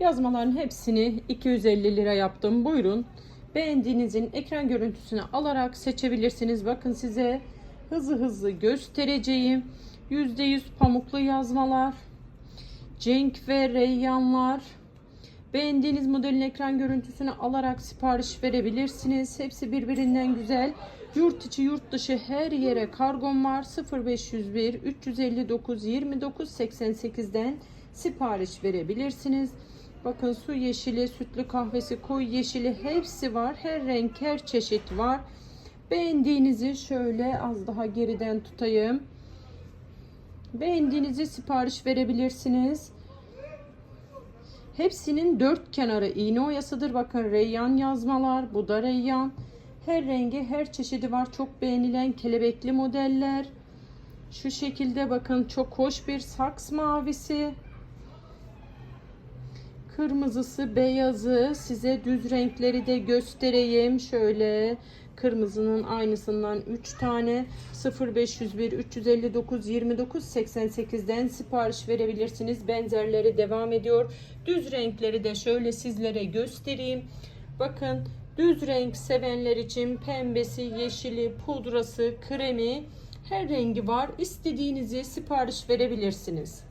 Yazmaların hepsini 250 lira yaptım. Buyurun. Beğendiğinizin ekran görüntüsünü alarak seçebilirsiniz. Bakın size hızlı hızlı göstereceğim. %100 pamuklu yazmalar. Cenk ve Reyyanlar. Beğendiğiniz modelin ekran görüntüsünü alarak sipariş verebilirsiniz. Hepsi birbirinden güzel. Yurt içi yurt dışı her yere kargom var. 0501 359 29 88'den sipariş verebilirsiniz. Bakın su yeşili, sütlü kahvesi, koyu yeşili hepsi var. Her renk, her çeşit var. Beğendiğinizi şöyle az daha geriden tutayım. Beğendiğinizi sipariş verebilirsiniz. Hepsinin dört kenarı iğne oyasıdır. Bakın reyyan yazmalar. Bu da reyyan. Her rengi, her çeşidi var. Çok beğenilen kelebekli modeller. Şu şekilde bakın çok hoş bir saks mavisi. Kırmızısı, beyazı. Size düz renkleri de göstereyim. Şöyle kırmızının aynısından 3 tane 0501 359 29 88'den sipariş verebilirsiniz. Benzerleri devam ediyor. Düz renkleri de şöyle sizlere göstereyim. Bakın düz renk sevenler için pembesi, yeşili, pudrası, kremi her rengi var. İstediğinizi sipariş verebilirsiniz.